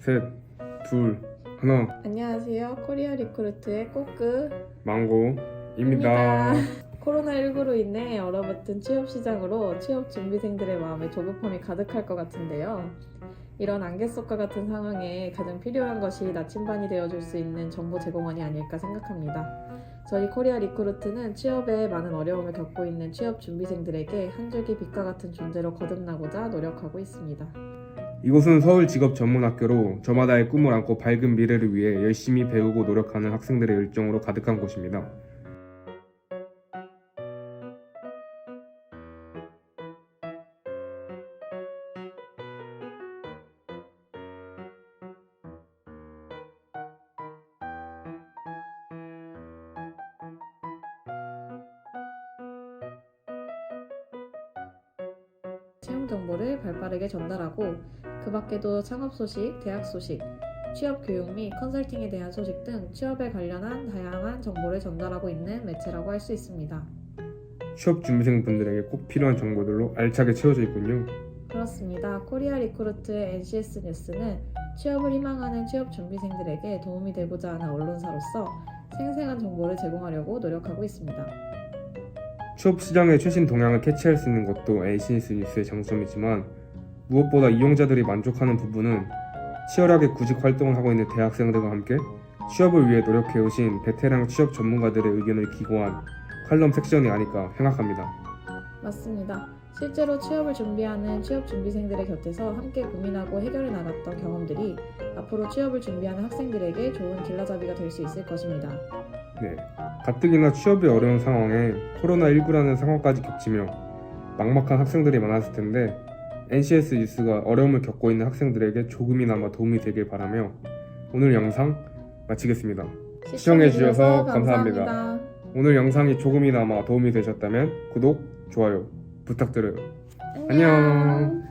셋, 둘, 하나, 안녕하세요. 코리아 리크루트의 꼬끄 망고입니다. 코로나19로 인해 얼어붙은 취업 시장으로 취업 준비생들의 마음에 조급함이 가득할 것 같은데요. 이런 안개 속과 같은 상황에 가장 필요한 것이 나침반이 되어줄 수 있는 정보 제공원이 아닐까 생각합니다. 저희 코리아 리크루트는 취업에 많은 어려움을 겪고 있는 취업 준비생들에게 한 줄기 빛과 같은 존재로 거듭나고자 노력하고 있습니다. 이곳은 서울 직업 전문 학교로 저마다의 꿈을 안고 밝은 미래를 위해 열심히 배우고 노력하는 학생들의 열정으로 가득한 곳입니다. 채용 정보를 발빠르게 전달하고 그 밖에도 창업 소식, 대학 소식, 취업 교육 및 컨설팅에 대한 소식 등 취업에 관련한 다양한 정보를 전달하고 있는 매체라고 할 수 있습니다. 취업 준비생 분들에게 꼭 필요한 정보들로 알차게 채워져 있군요. 그렇습니다. 코리아 리크루트의 NCS 뉴스는 취업을 희망하는 취업 준비생들에게 도움이 되고자 하는 언론사로서 생생한 정보를 제공하려고 노력하고 있습니다. 취업 시장의 최신 동향을 캐치할 수 있는 것도 NCS 뉴스의 장점이지만 무엇보다 이용자들이 만족하는 부분은 치열하게 구직 활동을 하고 있는 대학생들과 함께 취업을 위해 노력해 오신 베테랑 취업 전문가들의 의견을 기고한 칼럼 섹션이 아닐까 생각합니다. 맞습니다. 실제로 취업을 준비하는 취업 준비생들의 곁에서 함께 고민하고 해결해 나갔던 경험들이 앞으로 취업을 준비하는 학생들에게 좋은 길라잡이가 될 수 있을 것입니다. 네, 가뜩이나 취업이 어려운 상황에 코로나19라는 상황까지 겹치며 막막한 학생들이 많았을 텐데 NCS 뉴스가 어려움을 겪고 있는 학생들에게 조금이나마 도움이 되길 바라며 오늘 영상 마치겠습니다. 시청해주셔서 감사합니다. 오늘 영상이 조금이나마 도움이 되셨다면 구독, 좋아요 부탁드려요. 안녕.